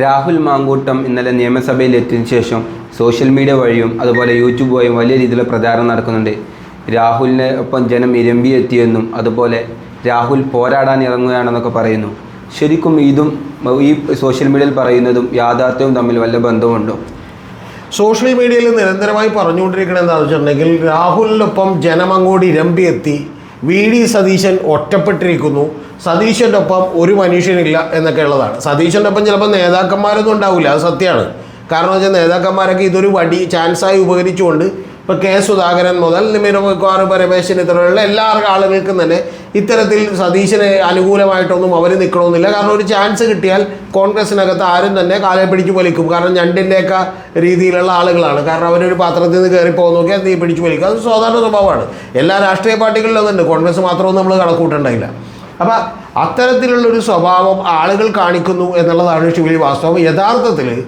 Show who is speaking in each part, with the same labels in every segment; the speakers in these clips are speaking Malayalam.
Speaker 1: രാഹുൽ മാങ്കൂട്ടം ഇന്നലെ നിയമസഭയിൽ എത്തിയതിനു ശേഷം സോഷ്യൽ മീഡിയ വഴിയും അതുപോലെ യൂട്യൂബ് വഴിയും വലിയ രീതിയിലുള്ള പ്രചാരണം നടക്കുന്നുണ്ട്. രാഹുലിനെ ഒപ്പം ജനം ഇരമ്പി എത്തിയെന്നും അതുപോലെ രാഹുൽ പോരാടാൻ ഇറങ്ങുകയാണെന്നൊക്കെ പറയുന്നു. ശരിക്കും ഇതും ഈ സോഷ്യൽ മീഡിയയിൽ പറയുന്നതും യാഥാർത്ഥ്യവും തമ്മിൽ വല്ല ബന്ധമുണ്ടോ?
Speaker 2: സോഷ്യൽ മീഡിയയിൽ നിരന്തരമായി പറഞ്ഞുകൊണ്ടിരിക്കുന്നത് എന്താണെന്ന് വെച്ചിട്ടുണ്ടെങ്കിൽ രാഹുലിനൊപ്പം ജനം അങ്ങോട്ട് ഇരമ്പിയെത്തി വി ഡി സതീശൻ ഒറ്റപ്പെട്ടിരിക്കുന്നു. സതീശന്റെ ഒപ്പം ഒരു മനുഷ്യനില്ല എന്നൊക്കെ ഉള്ളതാണ്. സതീശന്റെ ഒപ്പം ചിലപ്പോൾ നേതാക്കന്മാരൊന്നും ഉണ്ടാവില്ല അത് സത്യമാണ്. കാരണം വെച്ചാൽ നേതാക്കന്മാരൊക്കെ ഇതൊരു വടി ചാൻസായി ഉപകരിച്ചുകൊണ്ട് ഇപ്പോൾ കെ സുധാകരൻ മുതൽ നിമിരകുമാർ പരമേശൻ ഇത്തരമുള്ള എല്ലാ ആളുകൾക്കും തന്നെ ഇത്തരത്തിൽ സതീശന് അനുകൂലമായിട്ടൊന്നും അവർ നിൽക്കണമെന്നില്ല കാരണം ഒരു ചാൻസ് കിട്ടിയാൽ കോൺഗ്രസിനകത്ത് ആരും തന്നെ കാലെ പിടിച്ചു വലിക്കും. കാരണം ഞണ്ടിന്റെയൊക്കെ രീതിയിലുള്ള ആളുകളാണ്. കാരണം അവരൊരു പാത്രത്തിൽ നിന്ന് കയറി പോകുന്ന നോക്കിയാൽ നീ പിടിച്ചു വലിക്കും. അത് സാധാരണ സ്വഭാവമാണ്. എല്ലാ രാഷ്ട്രീയ പാർട്ടികളിലും അതുണ്ട്. കോൺഗ്രസ് മാത്രമൊന്നും നമ്മൾ കണക്കൂട്ടുണ്ടായില്ല അപ്പം അത്തരത്തിലുള്ളൊരു സ്വഭാവം ആളുകൾ കാണിക്കുന്നു എന്നുള്ളതാണ് ശിവലി വാസ്തവം. യഥാർത്ഥത്തിൽ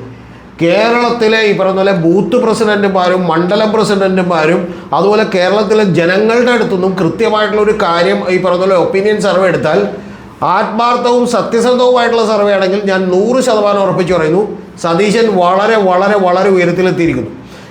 Speaker 2: കേരളത്തിലെ ഈ പറഞ്ഞ പോലെ ബൂത്ത് പ്രസിഡന്റുമാരും മണ്ഡലം പ്രസിഡന്റുമാരും അതുപോലെ കേരളത്തിലെ ജനങ്ങളുടെ അടുത്തുനിന്നും കൃത്യമായിട്ടുള്ള ഒരു കാര്യം ഈ പറഞ്ഞ പോലെ ഒപ്പീനിയൻ സർവേ എടുത്താൽ ആത്മാർത്ഥവും സത്യസന്ധവുമായിട്ടുള്ള സർവേ ആണെങ്കിൽ ഞാൻ നൂറ് ശതമാനം ഉറപ്പിച്ചു പറയുന്നു. സതീശൻ വളരെ വളരെ വളരെ ഉയരത്തിലെത്തിയിരിക്കുന്നു.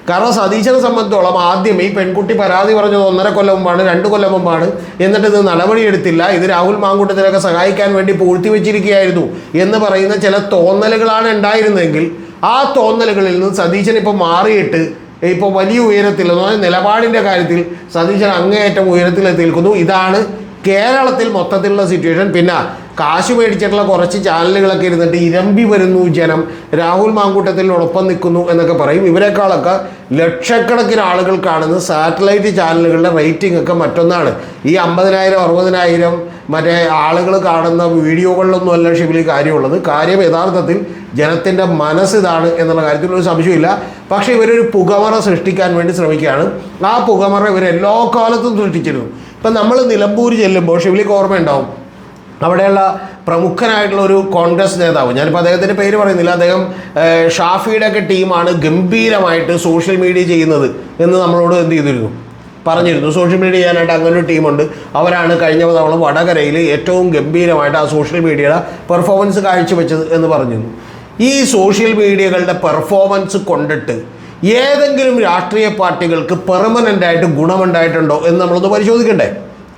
Speaker 2: കാരണം സതീശനെ സംബന്ധിച്ചോളം ആദ്യം ഈ പെൺകുട്ടി പരാതി പറഞ്ഞത് ഒന്നര കൊല്ലം മുമ്പാണ് രണ്ട് കൊല്ലം മുമ്പാണ്. എന്നിട്ട് ഇത് നടപടിയെടുത്തില്ല. ഇത് രാഹുൽ മാങ്കൂട്ടത്തിനൊക്കെ സഹായിക്കാൻ വേണ്ടി പൂഴ്ത്തി വെച്ചിരിക്കുകയായിരുന്നു എന്ന് പറയുന്ന ചില തോന്നലുകളാണ് ഉണ്ടായിരുന്നെങ്കിൽ ആ തോന്നലുകളിൽ നിന്ന് സതീശൻ ഇപ്പോൾ മാറിയിട്ട് ഇപ്പോൾ വലിയ ഉയരത്തിൽ നിലപാടിന്റെ കാര്യത്തിൽ സതീശൻ അങ്ങേയറ്റം ഉയരത്തിൽ നിൽക്കുന്നു ഇതാണ് കേരളത്തിൽ മൊത്തത്തിലുള്ള സിറ്റുവേഷൻ പിന്നെ കാശ് മേടിച്ചിട്ടുള്ള കുറച്ച് ചാനലുകളൊക്കെ ഇരുന്നിട്ട് ഇരമ്പി വരുന്നു ജനം. രാഹുൽ മാങ്കൂട്ടത്തിനോടൊപ്പം നിൽക്കുന്നു എന്നൊക്കെ പറയും. ഇവരെക്കാളൊക്കെ ലക്ഷക്കണക്കിന് ആളുകൾ കാണുന്ന സാറ്റലൈറ്റ് ചാനലുകളുടെ റേറ്റിംഗ് ഒക്കെ മറ്റൊന്നാണ്. ഈ അമ്പതിനായിരം അറുപതിനായിരം മറ്റേ ആളുകൾ കാണുന്ന വീഡിയോകളിലൊന്നും അല്ല ഷിബിലി കാര്യമുള്ളത്. കാര്യം യഥാർത്ഥത്തിൽ ജനത്തിന്റെ മനസ്സിതാണ് എന്നുള്ള കാര്യത്തിൽ ഒരു സംശയമില്ല പക്ഷേ ഇവരൊരു പുകമറ സൃഷ്ടിക്കാൻ വേണ്ടി ശ്രമിക്കുകയാണ്. ആ പുകമറ ഇവർ എല്ലാ കാലത്തും സൃഷ്ടിച്ചിരുന്നു. ഇപ്പം നമ്മൾ നിലമ്പൂർ ചെല്ലുമ്പോൾ ഷിബിലിക്ക് ഓർമ്മയുണ്ടാവും. അവിടെയുള്ള പ്രമുഖനായിട്ടുള്ള ഒരു കോൺഗ്രസ് നേതാവ്. ഞാനിപ്പോൾ അദ്ദേഹത്തിന്റെ പേര് പറയുന്നില്ല. അദ്ദേഹം ഷാഫിയുടെ ഒക്കെ ടീമാണ് ഗംഭീരമായിട്ട് സോഷ്യൽ മീഡിയ ചെയ്യുന്നത് എന്ന് നമ്മളോട് എന്ത് ചെയ്തിരുന്നു? പറഞ്ഞിരുന്നു. സോഷ്യൽ മീഡിയ ചെയ്യാനായിട്ട് അങ്ങനെ ഒരു ടീമുണ്ട്. അവരാണ് കഴിഞ്ഞ തവണ വടകരയിൽ ഏറ്റവും ഗംഭീരമായിട്ട് ആ സോഷ്യൽ മീഡിയയുടെ പെർഫോമൻസ് കാഴ്ചവെച്ചത് എന്ന് പറഞ്ഞിരുന്നു. ഈ സോഷ്യൽ മീഡിയകളുടെ പെർഫോമൻസ് കൊണ്ടിട്ട് ഏതെങ്കിലും രാഷ്ട്രീയ പാർട്ടികൾക്ക് പെർമനന്റ് ആയിട്ട് ഗുണമുണ്ടായിട്ടുണ്ടോ എന്ന് നമ്മളൊന്ന് പരിശോധിക്കണ്ടേ?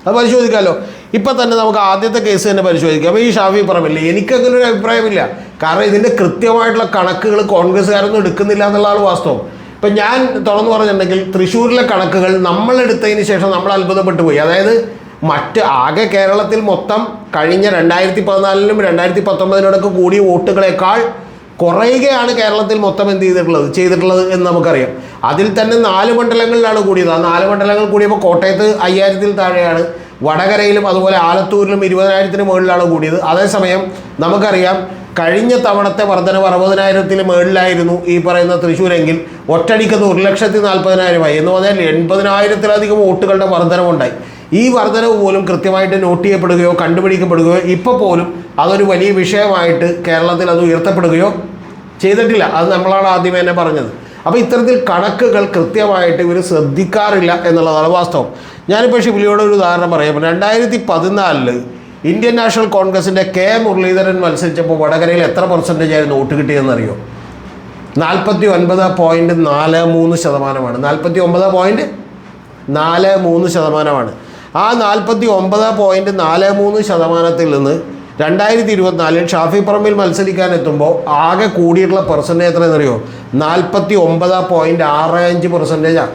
Speaker 2: അത് പരിശോധിക്കാമല്ലോ ഇപ്പം തന്നെ നമുക്ക് ആദ്യത്തെ കേസ് തന്നെ പരിശോധിക്കാം. അപ്പോൾ ഈ ഷാഫി പറമ്പില്ലേ? എനിക്കങ്ങനെ ഒരു അഭിപ്രായമില്ല. കാരണം ഇതിന്റെ കൃത്യമായിട്ടുള്ള കണക്കുകൾ കോൺഗ്രസ്സുകാരൊന്നും എടുക്കുന്നില്ല എന്നുള്ളതാണ് വാസ്തവം. ഇപ്പം ഞാൻ തുറന്നു പറഞ്ഞിട്ടുണ്ടെങ്കിൽ തൃശ്ശൂരിലെ കണക്കുകൾ നമ്മളെടുത്തതിന് ശേഷം നമ്മൾ അത്ഭുതപ്പെട്ടു പോയി. അതായത് മറ്റ് ആകെ കേരളത്തിൽ മൊത്തം കഴിഞ്ഞ രണ്ടായിരത്തി പതിനാലിനും രണ്ടായിരത്തി പത്തൊമ്പതിനോടൊക്കെ കൂടിയ വോട്ടുകളേക്കാൾ കുറയുകയാണ് കേരളത്തിൽ മൊത്തം എന്ത് ചെയ്തിട്ടുള്ളത്? ചെയ്തിട്ടുള്ളത് എന്ന് നമുക്കറിയാം. അതിൽ തന്നെ നാല് മണ്ഡലങ്ങളിലാണ് കൂടിയത്. ആ നാല് മണ്ഡലങ്ങൾ കൂടിയപ്പോൾ കോട്ടയത്ത് അയ്യായിരത്തിൽ താഴെയാണ്. വടകരയിലും അതുപോലെ ആലത്തൂരിലും ഇരുപതിനായിരത്തിന് മുകളിലാണ് കൂടിയത്. അതേസമയം നമുക്കറിയാം കഴിഞ്ഞ തവണത്തെ വർധനവ് അറുപതിനായിരത്തിന് മുകളിലായിരുന്നു ഈ പറയുന്ന തൃശ്ശൂരെങ്കിൽ. ഒറ്റടിക്കത് ഒരു ലക്ഷത്തി നാൽപ്പതിനായിരമായി. എന്ന് പറഞ്ഞാൽ എൺപതിനായിരത്തിലധികം വോട്ടുകളുടെ വർധനവുണ്ടായി. ഈ വർധനവ് പോലും കൃത്യമായിട്ട് നോട്ട് ചെയ്യപ്പെടുകയോ കണ്ടുപിടിക്കപ്പെടുകയോ ഇപ്പോൾ പോലും അതൊരു വലിയ വിഷയമായിട്ട് കേരളത്തിൽ അത് ഉയർത്തപ്പെടുകയോ ചെയ്തിട്ടില്ല. അത് നമ്മളാണ് ആദ്യമേ തന്നെ പറഞ്ഞത്. അപ്പോൾ ഇത്തരത്തിൽ കണക്കുകൾ കൃത്യമായിട്ട് ഇവർ ശ്രദ്ധിക്കാറില്ല എന്നുള്ളതാണ് വാസ്തവം. ഞാനിപ്പോൾ ഷിബിലിയോട് ഒരു ഉദാഹരണം പറയാം. രണ്ടായിരത്തി പതിനാലിൽ ഇന്ത്യൻ നാഷണൽ കോൺഗ്രസിന്റെ കെ മുരളീധരൻ മത്സരിച്ചപ്പോൾ വടകരയിൽ എത്ര പെർസെന്റേജ് ആയിരുന്നു വോട്ട് കിട്ടിയതെന്നറിയോ നാൽപ്പത്തി ഒൻപത് പോയിന്റ് നാല് മൂന്ന് ശതമാനമാണ്. നാൽപ്പത്തി ഒമ്പത് പോയിന്റ് നാല് മൂന്ന് ശതമാനമാണ്. ആ നാൽപ്പത്തി ഒമ്പത് പോയിന്റ് നാല് മൂന്ന് ശതമാനത്തിൽ നിന്ന് രണ്ടായിരത്തി ഇരുപത്തിനാലിൽ ഷാഫി പറമ്പിൽ മത്സരിക്കാൻ എത്തുമ്പോൾ ആകെ കൂടിയിട്ടുള്ള പെർസെന്റേജ് എത്രയെന്നറിയോ നാൽപ്പത്തി ഒമ്പത് പോയിന്റ് ആറ് അഞ്ച് പെർസെന്റേജാണ്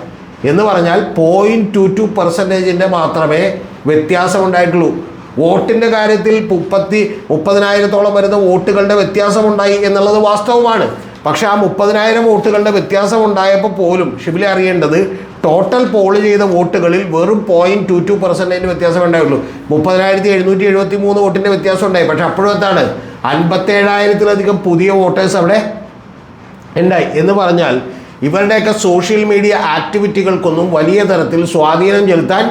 Speaker 2: എന്ന് പറഞ്ഞാൽ പോയിന്റ് ടു ടു പെർസെന്റേജിന്റെ മാത്രമേ വ്യത്യാസമുണ്ടായിട്ടുള്ളൂ. വോട്ടിന്റെ കാര്യത്തിൽ മുപ്പത്തി മുപ്പതിനായിരത്തോളം വരുന്ന വോട്ടുകളുടെ വ്യത്യാസമുണ്ടായി എന്നുള്ളത് വാസ്തവമാണ്. പക്ഷെ ആ മുപ്പതിനായിരം വോട്ടുകളുടെ വ്യത്യാസം ഉണ്ടായപ്പോൾ പോലും ഷിബിലി അറിയേണ്ടത് ടോട്ടൽ പോൾ ചെയ്ത വോട്ടുകളിൽ വെറും പോയിന്റ് ടു ടു പെർസെന്റേജ് വ്യത്യാസം ഉണ്ടായുള്ളൂ മുപ്പതിനായിരത്തി എഴുന്നൂറ്റി എഴുപത്തി മൂന്ന് വോട്ടിന്റെ വ്യത്യാസം ഉണ്ടായി. പക്ഷെ അപ്പോഴും എന്താണ്? അൻപത്തേഴായിരത്തിലധികം പുതിയ വോട്ടേഴ്സ് അവിടെ ഉണ്ടായി. എന്ന് പറഞ്ഞാൽ ഇവരുടെയൊക്കെ സോഷ്യൽ മീഡിയ ആക്ടിവിറ്റികൾക്കൊന്നും വലിയ തരത്തിൽ സ്വാധീനം ചെലുത്താൻ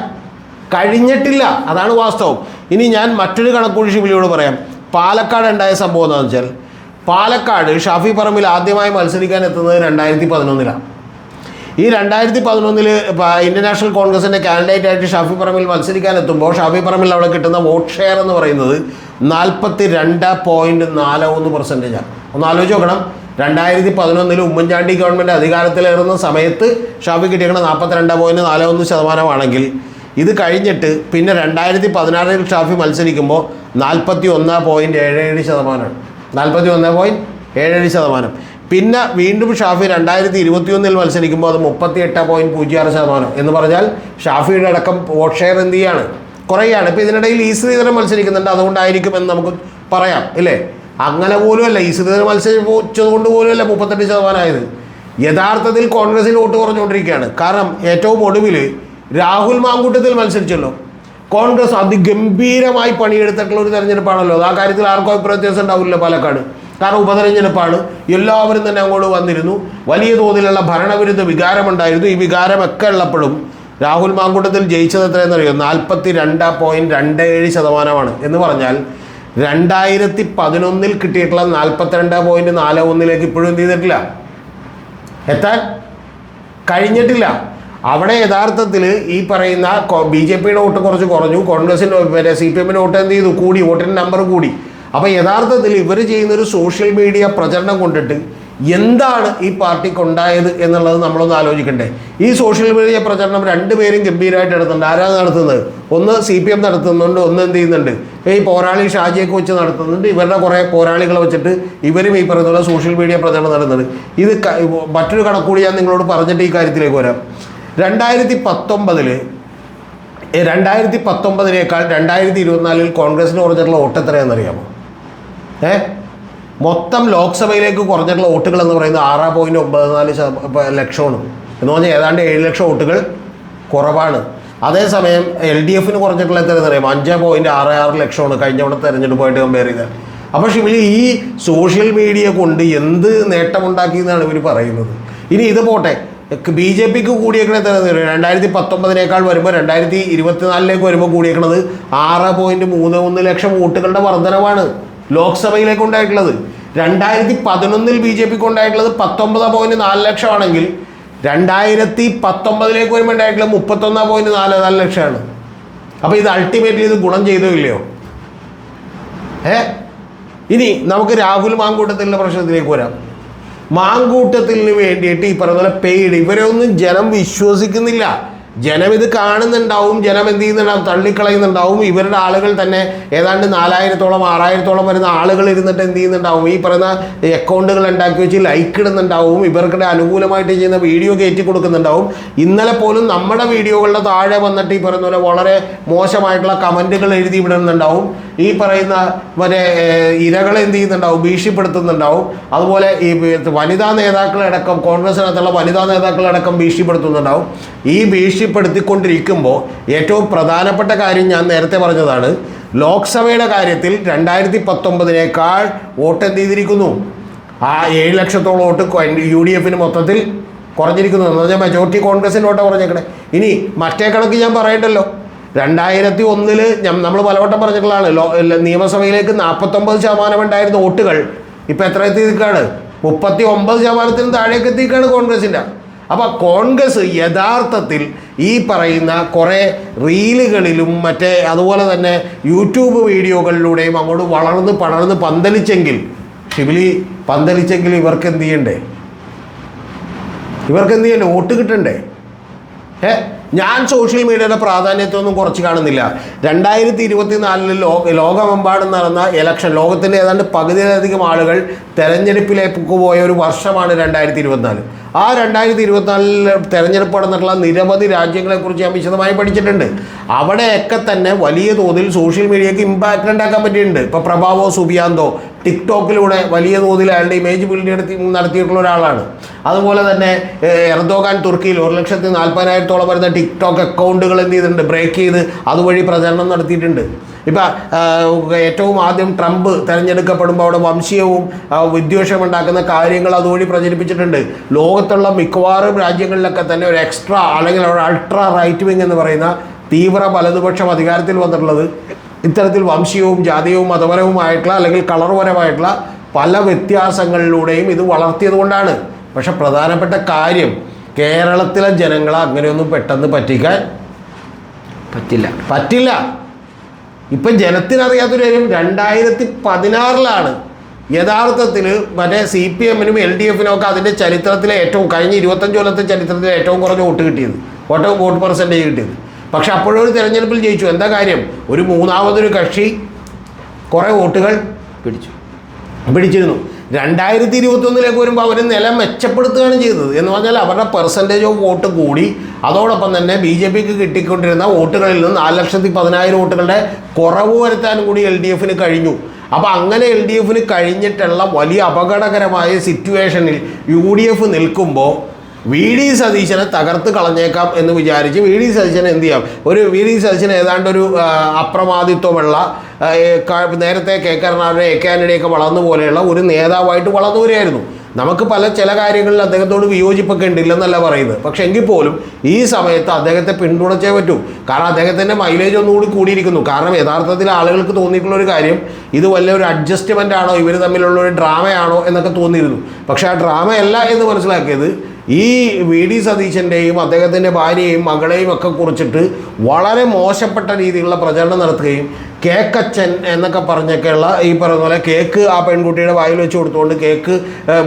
Speaker 2: കഴിഞ്ഞിട്ടില്ല. അതാണ് വാസ്തവം. ഇനി ഞാൻ മറ്റൊരു കണക്കൂടി ഷിബിലിയോട് പറയാം. പാലക്കാട് ഉണ്ടായ സംഭവം എന്താണെന്ന് വെച്ചാൽ പാലക്കാട് ഷാഫി പറമ്പിൽ ആദ്യമായി മത്സരിക്കാൻ എത്തുന്നത് രണ്ടായിരത്തി പതിനൊന്നിലാണ് ഈ രണ്ടായിരത്തി പതിനൊന്നിൽ ഇന്ത്യൻ നാഷണൽ കോൺഗ്രസിന്റെ കാൻഡിഡേറ്റ് ആയിട്ട് ഷാഫി പറമ്പിൽ മത്സരിക്കാൻ എത്തുമ്പോൾ ഷാഫി പറമ്പിൽ അവിടെ കിട്ടുന്ന വോട്ട് ഷെയർ എന്ന് പറയുന്നത് നാൽപ്പത്തി രണ്ട് പോയിന്റ് നാല് ഒന്ന് പെർസെന്റേജാണ് ഒന്ന് ആലോചിച്ച് നോക്കണം. രണ്ടായിരത്തി പതിനൊന്നിൽ ഉമ്മൻചാണ്ടി ഗവൺമെന്റ് അധികാരത്തിലേറുന്ന സമയത്ത് ഷാഫി കിട്ടിയേക്കണ നാൽപ്പത്തിരണ്ട് പോയിന്റ് നാല് ഒന്ന് ശതമാനമാണെങ്കിൽ ഇത് കഴിഞ്ഞിട്ട് പിന്നെ രണ്ടായിരത്തി പതിനാറിൽ ഷാഫി മത്സരിക്കുമ്പോൾ നാൽപ്പത്തി ഒന്ന് പോയിന്റ് ഏഴ് ഏഴ് ശതമാനമാണ്. നാൽപ്പത്തി ഒന്ന് പോയിന്റ് ഏഴേഴ് ശതമാനം. പിന്നെ വീണ്ടും ഷാഫി രണ്ടായിരത്തി ഇരുപത്തിയൊന്നിൽ മത്സരിക്കുമ്പോൾ അത് മുപ്പത്തി എട്ട് പോയിന്റ് പൂജ്യം ആറ് ശതമാനം എന്ന് പറഞ്ഞാൽ ഷാഫിയുടെ അടക്കം വോട്ട് ഷെയർ എന്ത് ചെയ്യാണ്? കുറയുകയാണ്. ഇപ്പോൾ ഇതിനിടയിൽ ഈ ശ്രീധരൻ മത്സരിക്കുന്നുണ്ട്. അതുകൊണ്ടായിരിക്കും എന്ന് നമുക്ക് പറയാം. ഇല്ലേ? അങ്ങനെ പോലുമല്ല. ഈ ശ്രീധരൻ മത്സരിച്ചത് കൊണ്ട് പോലുമല്ല മുപ്പത്തെട്ട് ശതമാനമായത് യഥാർത്ഥത്തിൽ കോൺഗ്രസിൽ വോട്ട് കുറഞ്ഞുകൊണ്ടിരിക്കുകയാണ്. കാരണം ഏറ്റവും ഒടുവിൽ രാഹുൽ മാങ്കൂട്ടത്തിൽ മത്സരിച്ചല്ലോ. കോൺഗ്രസ് അതിഗംഭീരമായി പണിയെടുത്തിട്ടുള്ള ഒരു തെരഞ്ഞെടുപ്പാണല്ലോ. ആ കാര്യത്തിൽ ആർക്കും അഭിപ്രായ വ്യത്യാസം ഉണ്ടാവില്ല പാലക്കാട്. കാരണം ഉപതെരഞ്ഞെടുപ്പാണ്. എല്ലാവരും തന്നെ അങ്ങോട്ട് വന്നിരുന്നു. വലിയ തോതിലുള്ള ഭരണവിരുദ്ധ വികാരമുണ്ടായിരുന്നു. ഈ വികാരമൊക്കെ ഉള്ളപ്പോഴും രാഹുൽ മാങ്കൂട്ടത്തിൽ ജയിച്ചത് എത്രയെന്നറിയോ നാൽപ്പത്തി രണ്ട് പോയിന്റ് രണ്ട് ഏഴ് ശതമാനമാണ്. എന്ന് പറഞ്ഞാൽ രണ്ടായിരത്തി പതിനൊന്നിൽ കിട്ടിയിട്ടുള്ള നാൽപ്പത്തിരണ്ട് പോയിന്റ് നാല് ഒന്നിലേക്ക് ഇപ്പോഴും എന്ത് ചെയ്തിട്ടില്ല? എത്താൻ കഴിഞ്ഞിട്ടില്ല. അവിടെ യഥാർത്ഥത്തിൽ ഈ പറയുന്ന ബി ജെ പിയുടെ വോട്ട് കുറച്ച് കുറഞ്ഞു കോൺഗ്രസിന്റെ പിന്നെ സി പി എമ്മിന്റെ വോട്ട് എന്ത് ചെയ്തു? കൂടി വോട്ടിന്റെ നമ്പർ കൂടി. അപ്പോൾ യഥാർത്ഥത്തിൽ ഇവർ ചെയ്യുന്നൊരു സോഷ്യൽ മീഡിയ പ്രചരണം കൊണ്ടിട്ട് എന്താണ് ഈ പാർട്ടിക്ക് ഉണ്ടായത് എന്നുള്ളത് നമ്മളൊന്ന് ആലോചിക്കണ്ടേ. ഈ സോഷ്യൽ മീഡിയ പ്രചരണം രണ്ടുപേരും ഗംഭീരമായിട്ട് നടത്തുന്നുണ്ട്. ആരാണ് നടത്തുന്നത്? ഒന്ന് സി പി എം നടത്തുന്നുണ്ട് ഒന്ന് എന്ത് ചെയ്യുന്നുണ്ട്? ഈ പോരാളി ഷാജിയൊക്കെ വെച്ച് നടത്തുന്നുണ്ട്. ഇവരുടെ കുറേ പോരാളികളെ വെച്ചിട്ട് ഇവരും ഈ പറയുന്ന സോഷ്യൽ മീഡിയ പ്രചരണം നടത്തുന്നുണ്ട്. ഇത് മറ്റൊരു കണക്കൂടി ഞാൻ നിങ്ങളോട് പറഞ്ഞിട്ട് ഈ കാര്യത്തിലേക്ക് വരാം. രണ്ടായിരത്തി പത്തൊമ്പതിൽ രണ്ടായിരത്തി പത്തൊമ്പതിനേക്കാൾ രണ്ടായിരത്തി ഇരുപത്തിനാലിൽ കോൺഗ്രസിന് കുറഞ്ഞിട്ടുള്ള വോട്ട് എത്രയാണെന്നറിയാമോ? ഏ? മൊത്തം ലോക്സഭയിലേക്ക് കുറഞ്ഞിട്ടുള്ള വോട്ടുകൾ എന്ന് പറയുന്നത് ആറ് പോയിന്റ് ഒമ്പത് നാല് ലക്ഷമാണ്. എന്ന് പറഞ്ഞാൽ ഏതാണ്ട് ഏഴ് ലക്ഷം വോട്ടുകൾ കുറവാണ്. അതേസമയം എൽ ഡി എഫിന് കുറഞ്ഞിട്ടുള്ള എത്ര അറിയാം അഞ്ച് പോയിന്റ് ആറ് ആറ് ലക്ഷമാണ് കഴിഞ്ഞ തവണ തെരഞ്ഞെടുപ്പായിട്ട് കമ്പയർ ചെയ്താൽ അപ്പോൾ ഇവർ ഈ സോഷ്യൽ മീഡിയ കൊണ്ട് എന്ത് നേട്ടമുണ്ടാക്കി എന്നാണ് ഇവർ പറയുന്നത്. ഇനി ഇത് പോട്ടെ. ബി ജെ പിക്ക് കൂടിയേക്കണേ തന്നെ രണ്ടായിരത്തി പത്തൊമ്പതിനേക്കാൾ വരുമ്പോൾ രണ്ടായിരത്തി ഇരുപത്തിനാലിലേക്ക് വരുമ്പോൾ കൂടിയേക്കണത് ആറ് പോയിന്റ് മൂന്ന് ഒന്ന് ലക്ഷം വോട്ടുകളുടെ വർധനവാണ് ലോക്സഭയിലേക്ക് ഉണ്ടായിട്ടുള്ളത്. രണ്ടായിരത്തി പതിനൊന്നിൽ ബി ജെ പിക്ക് ഉണ്ടായിട്ടുള്ളത് പത്തൊമ്പത് പോയിന്റ് നാല് ലക്ഷമാണെങ്കിൽ രണ്ടായിരത്തി പത്തൊമ്പതിലേക്ക് വരുമ്പോൾ ഉണ്ടായിട്ടുള്ളത് മുപ്പത്തൊന്ന് പോയിന്റ് നാല് നാല് ലക്ഷമാണ്. അപ്പോൾ ഇത് അൾട്ടിമേറ്റ്ലി ഇത് ഗുണം ചെയ്തോ ഇല്ലയോ? ഏ? ഇനി നമുക്ക് രാഹുൽ മാങ്കൂട്ടത്തിലുള്ള പ്രശ്നത്തിലേക്ക് വരാം. മാങ്കൂട്ടത്തിന് വേണ്ടിയിട്ട് ഈ പറയുന്ന പോലെ പെയ്ഡ് ഇവരെ ഒന്നും ജനം വിശ്വസിക്കുന്നില്ല. ജനം ഇത് കാണുന്നുണ്ടാവും ജനം എന്ത് ചെയ്യുന്നുണ്ടാവും തള്ളിക്കളയുന്നുണ്ടാവും. ഇവരുടെ ആളുകൾ തന്നെ ഏതാണ്ട് നാലായിരത്തോളം ആറായിരത്തോളം വരുന്ന ആളുകൾ ഇരുന്നിട്ട് എന്ത് ചെയ്യുന്നുണ്ടാവും? ഈ പറയുന്ന അക്കൗണ്ടുകൾ ഉണ്ടാക്കി വെച്ച് ലൈക്ക് ഇടുന്നുണ്ടാവും. ഇവർക്കിടെ അനുകൂലമായിട്ട് ചെയ്യുന്ന വീഡിയോ കയറ്റി കൊടുക്കുന്നുണ്ടാവും. ഇന്നലെ പോലും നമ്മുടെ വീഡിയോകളുടെ താഴെ വന്നിട്ട് ഈ പറയുന്ന പോലെ വളരെ മോശമായിട്ടുള്ള കമന്റുകൾ എഴുതി വിടുന്നുണ്ടാവും. ഈ പറയുന്ന മറ്റേ ഇരകളെ എന്ത് ചെയ്യുന്നുണ്ടാവും ഭീഷണിപ്പെടുത്തുന്നുണ്ടാവും. അതുപോലെ ഈ വനിതാ നേതാക്കളടക്കം കോൺഗ്രസിനകത്തുള്ള വനിതാ നേതാക്കളടക്കം ഭീഷണിപ്പെടുത്തുന്നുണ്ടാവും. ഈ ഭീഷണിപ്പെടുത്തിക്കൊണ്ടിരിക്കുമ്പോൾ ഏറ്റവും പ്രധാനപ്പെട്ട കാര്യം ഞാൻ നേരത്തെ പറഞ്ഞതാണ് ലോക്സഭയുടെ കാര്യത്തിൽ രണ്ടായിരത്തി പത്തൊമ്പതിനേക്കാൾ വോട്ട് എന്ത് ചെയ്തിരിക്കുന്നു? ആ ഏഴ് ലക്ഷത്തോളം വോട്ട് യു ഡി എഫിന് മൊത്തത്തിൽ കുറഞ്ഞിരിക്കുന്നു. എന്ന് പറഞ്ഞാൽ മെജോറിറ്റി കോൺഗ്രസിന്റെ വോട്ടാണ് കുറഞ്ഞേക്കണേ. ഇനി മറ്റേ കണക്ക് ഞാൻ പറയണ്ടല്ലോ. രണ്ടായിരത്തി ഒന്നിൽ നമ്മൾ പലവട്ടം പറഞ്ഞിട്ടുള്ളതാണ്. ലോ നിയമസഭയിലേക്ക് നാൽപ്പത്തൊമ്പത് ശതമാനം ഉണ്ടായിരുന്ന വോട്ടുകൾ ഇപ്പം എത്ര എത്തിയിരിക്കുകയാണ് മുപ്പത്തി ഒമ്പത് ശതമാനത്തിന് താഴേക്ക് എത്തിക്കുകയാണ് കോൺഗ്രസിന്റെ അപ്പോൾ കോൺഗ്രസ് യഥാർത്ഥത്തിൽ ഈ പറയുന്ന കുറേ റീലുകളിലും മറ്റേ അതുപോലെ തന്നെ യൂട്യൂബ് വീഡിയോകളിലൂടെയും അങ്ങോട്ട് വളർന്ന് പടർന്ന് പന്തലിച്ചെങ്കിൽ ഷിബിലി പന്തലിച്ചെങ്കിൽ ഇവർക്ക് എന്ത് ചെയ്യണ്ടേ? ഇവർക്ക് എന്ത് ചെയ്യണ്ടേ? വോട്ട് കിട്ടണ്ടേ? ഏ? ഞാൻ സോഷ്യൽ മീഡിയയുടെ പ്രാധാന്യത്തൊന്നും കുറച്ച് കാണുന്നില്ല. രണ്ടായിരത്തി ഇരുപത്തിനാലിൽ ലോ ലോകമെമ്പാടും നടന്ന ഇലക്ഷൻ ലോകത്തിന്റെ ഏതാണ്ട് പകുതിയിലധികം ആളുകൾ തെരഞ്ഞെടുപ്പിലേക്ക് പോയ ഒരു വർഷമാണ് രണ്ടായിരത്തി ഇരുപത്തിനാല്. ആ രണ്ടായിരത്തി ഇരുപത്തിനാലിൽ തെരഞ്ഞെടുപ്പ് നടന്നിട്ടുള്ള നിരവധി രാജ്യങ്ങളെക്കുറിച്ച് ഞാൻ വിശദമായി പഠിച്ചിട്ടുണ്ട്. അവിടെയൊക്കെ തന്നെ വലിയ തോതിൽ സോഷ്യൽ മീഡിയക്ക് ഇമ്പാക്റ്റ് ഉണ്ടാക്കാൻ പറ്റിയിട്ടുണ്ട്. ഇപ്പോൾ പ്രഭാവോ സുബിയാന്തോ ടിക്ടോക്കിലൂടെ വലിയ തോതിൽ അയാളുടെ ഇമേജ് ബിൽഡ് നടത്തി നടത്തിയിട്ടുള്ള ഒരാളാണ്. അതുപോലെ തന്നെ എർദോഗാൻ തുർക്കിയിൽ ഒരു ലക്ഷത്തി നാൽപ്പതിനായിരത്തോളം വരുന്ന ടിക്ടോക്ക് അക്കൗണ്ടുകൾ എന്ത് ചെയ്തിട്ടുണ്ട്? ബ്രേക്ക് ചെയ്ത് അതുവഴി പ്രചരണം നടത്തിയിട്ടുണ്ട്. ഇപ്പം ഏറ്റവും ആദ്യം ട്രംപ് തിരഞ്ഞെടുക്കപ്പെടുമ്പോൾ അവിടെ വംശീയവും ഉണ്ടാക്കുന്ന കാര്യങ്ങൾ അതുവഴി പ്രചരിപ്പിച്ചിട്ടുണ്ട്. ലോകത്തുള്ള മിക്കവാറും രാജ്യങ്ങളിലൊക്കെ തന്നെ ഒരു എക്സ്ട്രാ അല്ലെങ്കിൽ അവിടെ അൾട്രാ റൈറ്റ് വിങ് എന്ന് പറയുന്ന തീവ്ര വലതുപക്ഷം അധികാരത്തിൽ വന്നിട്ടുള്ളത്. ഇത്തരത്തിൽ വംശീയവും ജാതീയവും മതപരവുമായിട്ടുള്ള അല്ലെങ്കിൽ കളർപരമായിട്ടുള്ള പല വ്യത്യാസങ്ങളിലൂടെയും ഇത് വളർത്തിയതുകൊണ്ടാണ് പക്ഷെ പ്രധാനപ്പെട്ട കാര്യം കേരളത്തിലെ ജനങ്ങളെ അങ്ങനെയൊന്നും പെട്ടെന്ന് പറ്റിക്കാൻ
Speaker 1: പറ്റില്ല.
Speaker 2: പറ്റില്ല. ഇപ്പം ജനത്തിനറിയാത്തൊരു കാര്യം രണ്ടായിരത്തി പതിനാറിലാണ് യഥാർത്ഥത്തിൽ മറ്റേ സി പി എമ്മിനും എൽ ഡി എഫിനും ഒക്കെ അതിന്റെ ചരിത്രത്തിലെ ഏറ്റവും കഴിഞ്ഞ ഇരുപത്തഞ്ച് കൊല്ലത്തെ ചരിത്രത്തിലെ ഏറ്റവും കുറഞ്ഞ വോട്ട് കിട്ടിയത്. വോട്ട് വോട്ട് പെർസെന്റേജ് കിട്ടിയത്. പക്ഷെ അപ്പോഴും തിരഞ്ഞെടുപ്പിൽ തെരഞ്ഞെടുപ്പിൽ ജയിച്ചു. എന്താ കാര്യം? ഒരു മൂന്നാമതൊരു കക്ഷി കുറേ വോട്ടുകൾ
Speaker 1: പിടിച്ചു.
Speaker 2: പിടിച്ചിരുന്നു. രണ്ടായിരത്തി ഇരുപത്തൊന്നിലേക്ക് വരുമ്പോൾ അവർ നില മെച്ചപ്പെടുത്തുകയാണ് ചെയ്തത് എന്ന് പറഞ്ഞാൽ അവരുടെ പെർസെന്റേജ് ഓഫ് വോട്ട് കൂടി. അതോടൊപ്പം തന്നെ ബി ജെ പിക്ക് കിട്ടിക്കൊണ്ടിരുന്ന വോട്ടുകളിൽ നിന്ന് നാല് ലക്ഷത്തി പതിനായിരം വോട്ടുകളുടെ കുറവ് വരുത്താനും കൂടി എൽ ഡി എഫിന് കഴിഞ്ഞു. അപ്പോൾ അങ്ങനെ എൽ ഡി എഫിന് കഴിഞ്ഞിട്ടുള്ള വലിയ അപകടകരമായ സിറ്റുവേഷനിൽ യു ഡി എഫ് നിൽക്കുമ്പോൾ വി ഡി സതീശനെ തകർത്ത് കളഞ്ഞേക്കാം എന്ന് വിചാരിച്ച് വി ഡി സതീശനെ എന്ത് ചെയ്യാം? ഒരു വി ഡി സതീശൻ ഏതാണ്ട് ഒരു അപ്രമാദിത്വമുള്ള നേരത്തെ കെ കരുണാകരനെ എ കെ ആന്റണിയൊക്കെ വളർന്നു പോലെയുള്ള ഒരു നേതാവായിട്ട് വളർന്നു വരികയായിരുന്നു. നമുക്ക് പല ചില കാര്യങ്ങളിൽ അദ്ദേഹത്തോട് വിയോജിപ്പൊക്കെ ഉണ്ടില്ലെന്നല്ല പറയുന്നത്. പക്ഷെ എങ്കിൽ പോലും ഈ സമയത്ത് അദ്ദേഹത്തെ പിന്തുണച്ചേ പറ്റൂ. കാരണം അദ്ദേഹത്തിന്റെ മൈലേജ് ഒന്നുകൂടി കൂടിയിരിക്കുന്നു. കാരണം യഥാർത്ഥത്തിൽ ആളുകൾക്ക് തോന്നിയിട്ടുള്ള ഒരു കാര്യം ഇത് വല്ല ഒരു അഡ്ജസ്റ്റ്മെന്റ് ആണോ ഇവർ തമ്മിലുള്ള ഒരു ഡ്രാമയാണോ എന്നൊക്കെ തോന്നിയിരുന്നു. പക്ഷേ ആ ഡ്രാമയല്ല എന്ന് മനസ്സിലാക്കിയത് ഈ വി ഡി സതീശന്റെയും അദ്ദേഹത്തിന്റെ ഭാര്യയെയും മകളെയും ഒക്കെ കുറിച്ചിട്ട് വളരെ മോശപ്പെട്ട രീതിയിലുള്ള പ്രചരണം നടത്തുകയും കേക്കച്ചൻ എന്നൊക്കെ പറഞ്ഞൊക്കെയുള്ള ഈ പറയുന്ന പോലെ കേക്ക് ആ പെൺകുട്ടിയുടെ വായിൽ വെച്ച് കൊടുത്തുകൊണ്ട് കേക്ക്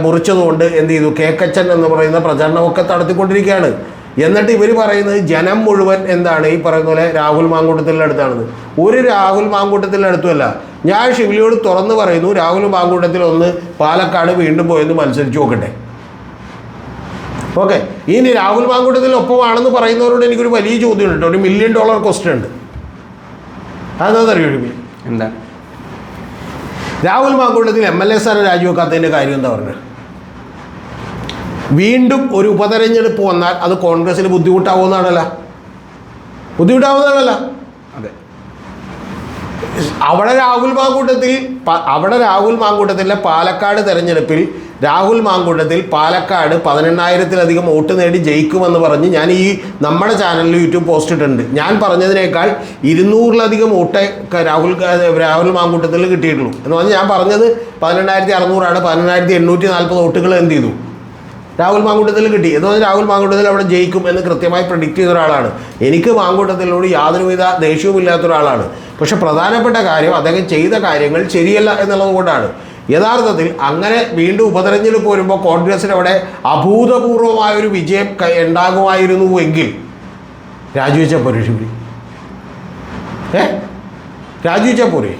Speaker 2: മുറിച്ചതുകൊണ്ട് എന്ത് ചെയ്തു? കേക്കച്ചൻ എന്ന് പറയുന്ന പ്രചരണമൊക്കെ നടത്തിക്കൊണ്ടിരിക്കുകയാണ്. എന്നിട്ട് ഇവർ പറയുന്നത് ജനം മുഴുവൻ എന്താണ് ഈ പറയുന്ന പോലെ രാഹുൽ മാങ്കൂട്ടത്തിന്റെ അടുത്താണെന്ന്. ഒരു രാഹുൽ മാങ്കൂട്ടത്തിന്റെ അടുത്തുമല്ല. ഞാൻ ഷിബിലിയോട് തുറന്ന് പറയുന്നു രാഹുൽ മാങ്കൂട്ടത്തിൽ ഒന്ന് പാലക്കാട് വീണ്ടും പോയെന്ന് മത്സരിച്ച് നോക്കട്ടെ. ഓക്കെ. ഇനി രാഹുൽ മാങ്കൂട്ടത്തിൽ ഒപ്പമാണെന്ന് പറയുന്നവരോട് എനിക്കൊരു വലിയ ചോദ്യമുണ്ട് ഒരു മില്യൺ ഡോളർ ക്വസ്റ്റ്യൻ ഉണ്ട്. അതെന്താണെന്നറിയോ ഷിബിലി
Speaker 1: എന്താ?
Speaker 2: Rahul Mamkootathil M L A സ്ഥാനം രാജിവെക്കാത്തതിന്റെ കാര്യം എന്താ പറഞ്ഞത് വീണ്ടും ഒരു ഉപതെരഞ്ഞെടുപ്പ് വന്നാൽ അത് കോൺഗ്രസിന് ബുദ്ധിമുട്ടാവുന്നതാണല്ല. ബുദ്ധിമുട്ടാവുന്നതാണല്ല.
Speaker 1: അതെ.
Speaker 2: അവിടെ രാഹുൽ മാങ്കൂട്ടത്തിൽ അവിടെ രാഹുൽ മാങ്കൂട്ടത്തിലെ പാലക്കാട് തെരഞ്ഞെടുപ്പിൽ രാഹുൽ മാങ്കൂട്ടത്തിൽ പാലക്കാട് പതിനെണ്ണായിരത്തിലധികം വോട്ട് നേടി ജയിക്കുമെന്ന് പറഞ്ഞ് ഞാൻ ഈ നമ്മുടെ ചാനലിൽ യൂട്യൂബ് പോസ്റ്റ് ഇട്ടിട്ടുണ്ട്. ഞാൻ പറഞ്ഞതിനേക്കാൾ ഇരുന്നൂറിലധികം വോട്ടേ രാഹുൽ രാഹുൽ മാങ്കൂട്ടത്തിൽ കിട്ടിയിട്ടുള്ളൂ. എന്ന് പറഞ്ഞാൽ ഞാൻ പറഞ്ഞത് പതിനെണ്ണായിരത്തി അറുന്നൂറാണ് പതിനെണ്ണായിരത്തി എണ്ണൂറ്റി നാൽപ്പത് വോട്ടുകൾ എന്ത് ചെയ്തു? രാഹുൽ മാങ്കൂട്ടത്തിൽ കിട്ടി. എന്ന് പറഞ്ഞാൽ രാഹുൽ മാങ്കൂട്ടത്തിൽ അവിടെ ജയിക്കും എന്ന് കൃത്യമായി പ്രഡിക്റ്റ് ചെയ്ത ഒരാളാണ്. എനിക്ക് മാങ്കൂട്ടത്തിനോട് യാതൊരുവിധ ദേഷ്യവും ഇല്ലാത്ത ഒരാളാണ്. പക്ഷെ പ്രധാനപ്പെട്ട കാര്യം അദ്ദേഹം ചെയ്ത കാര്യങ്ങൾ ശരിയല്ല എന്നുള്ളത് കൊണ്ടാണ്. യഥാർത്ഥത്തിൽ അങ്ങനെ വീണ്ടും ഉപതെരഞ്ഞെടുപ്പ് വരുമ്പോൾ കോൺഗ്രസിന് അവിടെ അഭൂതപൂർവമായൊരു വിജയം ഉണ്ടാകുമായിരുന്നുവെങ്കിൽ രാജിവെച്ച പോരെ ഷിബിലി ഏ? രാജിവെച്ച പോരെ?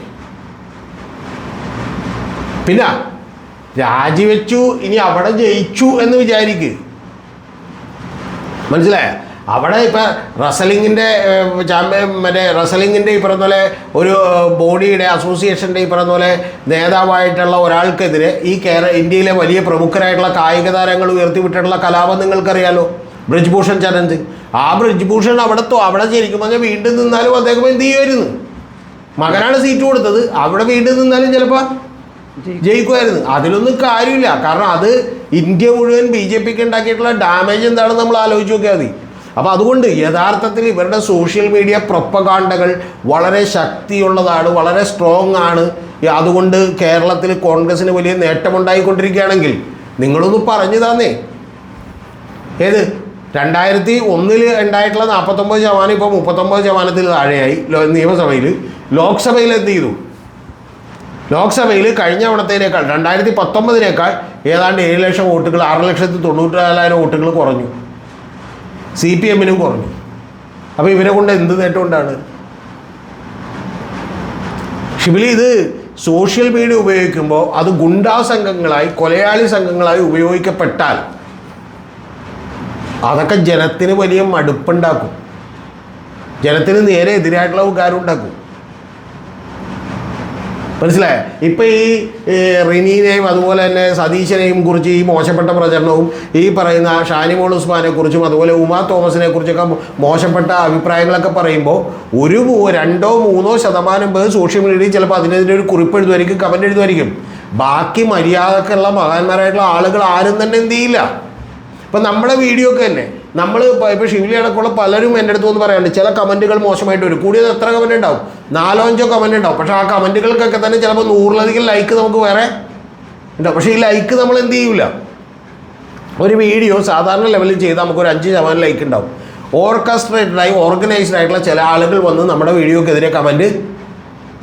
Speaker 2: പിന്നെ രാജിവെച്ചു ഇനി അവിടെ ജയിച്ചു എന്ന് വിചാരിക്കുക മനസ്സിലായ? അവിടെ ഇപ്പം റസലിങ്ങിന്റെ ചാമ്പ്യൻ മറ്റേ റസലിങ്ങിന്റെ പറഞ്ഞ പോലെ ഒരു ബോഡിയുടെ അസോസിയേഷന്റെ പറഞ്ഞ പോലെ നേതാവായിട്ടുള്ള ഒരാൾക്കെതിരെ ഈ കേര ഇന്ത്യയിലെ വലിയ പ്രമുഖരായിട്ടുള്ള കായിക താരങ്ങൾ ഉയർത്തിവിട്ടിട്ടുള്ള കലാപം നിങ്ങൾക്കറിയാലോ? ബ്രിജ്ഭൂഷൺ ചരൺ സിംഗ് ആ ബ്രിജ്ഭൂഷൺ അവിടെ അവിടെ ശരിക്കും പറഞ്ഞാൽ വീണ്ടും നിന്നാലും അദ്ദേഹം എന്ത് ചെയ്യുമായിരുന്നു മകനാണ് സീറ്റ് കൊടുത്തത്. അവിടെ വീണ്ടും നിന്നാലും ചിലപ്പോൾ ജയിക്കുമായിരുന്നു അതിലൊന്നും കാര്യമില്ല. കാരണം അത് ഇന്ത്യ മുഴുവൻ ബി ജെ പിക്ക് ഉണ്ടാക്കിയിട്ടുള്ള ഡാമേജ് എന്താണെന്ന് നമ്മൾ ആലോചിച്ച് നോക്കിയാൽ മതി. അപ്പോൾ അതുകൊണ്ട് യഥാർത്ഥത്തിൽ ഇവരുടെ സോഷ്യൽ മീഡിയ പ്രൊപ്പകാണ്ടകൾ വളരെ ശക്തിയുള്ളതാണ് വളരെ സ്ട്രോങ് ആണ്. അതുകൊണ്ട് കേരളത്തിൽ കോൺഗ്രസിന് വലിയ നേട്ടമുണ്ടായിക്കൊണ്ടിരിക്കുകയാണെങ്കിൽ നിങ്ങളൊന്ന് പറഞ്ഞു തന്നേ. ഏത്? രണ്ടായിരത്തി ഒന്നിൽ ഉണ്ടായിട്ടുള്ള നാൽപ്പത്തൊമ്പത് ശതമാനം ഇപ്പോൾ മുപ്പത്തൊമ്പത് ശതമാനത്തിൽ താഴെയായി നിയമസഭയിൽ ലോക്സഭയിൽ എന്ത് ചെയ്തു? ലോക്സഭയിൽ കഴിഞ്ഞ തവണത്തേനേക്കാൾ രണ്ടായിരത്തി പത്തൊമ്പതിനേക്കാൾ ഏതാണ്ട് ഏഴ് ലക്ഷം വോട്ടുകൾ ആറ് ലക്ഷത്തി തൊണ്ണൂറ്റി നാലായിരം വോട്ടുകൾ കുറഞ്ഞു. സി പി എമ്മിനും കുറഞ്ഞു. അപ്പോൾ ഇവരെ കൊണ്ട് എന്ത് നേട്ടം ഉണ്ടാണ് ഷിബിലി ഇത് സോഷ്യൽ മീഡിയ ഉപയോഗിക്കുമ്പോൾ അത് ഗുണ്ടാ സംഘങ്ങളായി കൊലയാളി സംഘങ്ങളായി ഉപയോഗിക്കപ്പെട്ടാൽ അതൊക്കെ ജനത്തിന് വലിയ മടുപ്പുണ്ടാക്കും. ജനത്തിന് നേരെ എതിരായിട്ടുള്ള വികാരം ഉണ്ടാക്കും. മനസ്സിലായ? ഇപ്പം ഈ റിനീനെയും അതുപോലെ തന്നെ സതീശനെയും കുറിച്ച് ഈ മോശപ്പെട്ട പ്രചരണവും ഈ പറയുന്ന ഷാനിമോൾ ഉസ്മാനെ കുറിച്ചും അതുപോലെ ഉമാ തോമസിനെ കുറിച്ചൊക്കെ മോശപ്പെട്ട അഭിപ്രായങ്ങളൊക്കെ പറയുമ്പോൾ ഒരു രണ്ടോ മൂന്നോ ശതമാനം പേർ സോഷ്യൽ മീഡിയയിൽ ചിലപ്പോൾ അതിനെതിരെ ഒരു കുറിപ്പ് എഴുതുമായിരിക്കും കമന്റ് എഴുതുമായിരിക്കും. ബാക്കി മര്യാദക്കുള്ള മഹാന്മാരായിട്ടുള്ള ആളുകൾ ആരും തന്നെ എന്ത് ചെയ്യില്ല. ഇപ്പം നമ്മുടെ വീഡിയോ ഒക്കെ തന്നെ നമ്മൾ ഇപ്പോൾ ഷിവിലി അടക്കമുള്ള പലരും എന്റെ അടുത്ത് വന്ന് പറയാറുണ്ട് ചില കമന്റുകൾ മോശമായിട്ട് വരും. കൂടിയത് എത്ര കമന്റ് ഉണ്ടാവും? നാലോ അഞ്ചോ കമന്റ് ഉണ്ടാവും. പക്ഷേ ആ കമന്റുകൾക്കൊക്കെ തന്നെ ചിലപ്പോൾ നൂറിലധികം ലൈക്ക് നമുക്ക് വേറെ ഉണ്ടാവും. പക്ഷേ ഈ ലൈക്ക് നമ്മൾ എന്ത് ചെയ്യൂല? ഒരു വീഡിയോ സാധാരണ ലെവലിൽ ചെയ്താൽ നമുക്കൊരു അഞ്ച് ശതമാനം ലൈക്ക് ഉണ്ടാവും. ഓർക്കസ്ട്രേറ്റഡായി ഓർഗനൈസ്ഡ് ആയിട്ടുള്ള ചില ആളുകൾ വന്ന് നമ്മുടെ വീഡിയോക്കെതിരെ കമന്റ്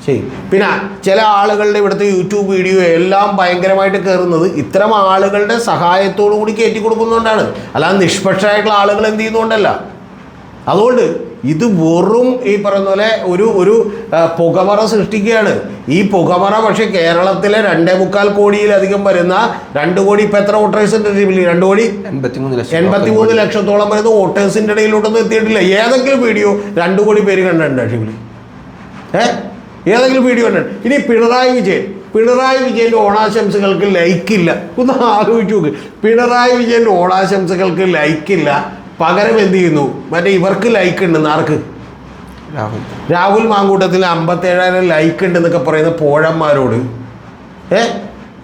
Speaker 2: ശരി. പിന്നെ ചില ആളുകളുടെ ഇവിടുത്തെ യൂട്യൂബ് വീഡിയോ എല്ലാം ഭയങ്കരമായിട്ട് കയറുന്നത് ഇത്തരം ആളുകളുടെ സഹായത്തോടു കൂടി കയറ്റി കൊടുക്കുന്നതുകൊണ്ടാണ് അല്ലാതെ നിഷ്പക്ഷമായിട്ടുള്ള ആളുകൾ എന്ത് ചെയ്യുന്നതുകൊണ്ടല്ല അതുകൊണ്ട് ഇത് വെറും ഈ പറയുന്ന പോലെ ഒരു ഒരു പുകമറ സൃഷ്ടിക്കുകയാണ്. ഈ പുകമറ പക്ഷേ കേരളത്തിലെ രണ്ടേ മുക്കാൽ കോടിയിലധികം വരുന്ന രണ്ട് കോടി ഇപ്പം എത്ര വോട്ടേഴ്സ് ഉണ്ട് ടീമിൽ രണ്ട് കോടി? എൺപത്തി മൂന്ന് ലക്ഷത്തോളം വരുന്ന വോട്ടേഴ്സിന്റെ ഇടയിലോട്ടൊന്നും എത്തിയിട്ടില്ല. ഏതെങ്കിലും വീഡിയോ രണ്ട് കോടി പേര് കണ്ടിട്ടുണ്ട് ഷിബിലി ഏ? ഏതെങ്കിലും വീഡിയോ ഉണ്ട് ഇനി പിണറായി വിജയൻ പിണറായി വിജയന്റെ ഓണാശംസകൾക്ക് ലൈക്കില്ല. ഒന്ന് ആലോചിച്ച് നോക്ക്. പിണറായി വിജയന്റെ ഓണാശംസകൾക്ക് ലൈക്കില്ല. പകരം എന്ത് ചെയ്യുന്നു? മറ്റേ ഇവർക്ക് ലൈക്ക് ഉണ്ട് ആർക്ക്?
Speaker 1: രാഹുൽ.
Speaker 2: രാഹുൽ മാങ്കൂട്ടത്തിൽ അമ്പത്തേഴായിരം ലൈക്ക് ഉണ്ടെന്നൊക്കെ പറയുന്ന പോഴന്മാരോട്. ഏ?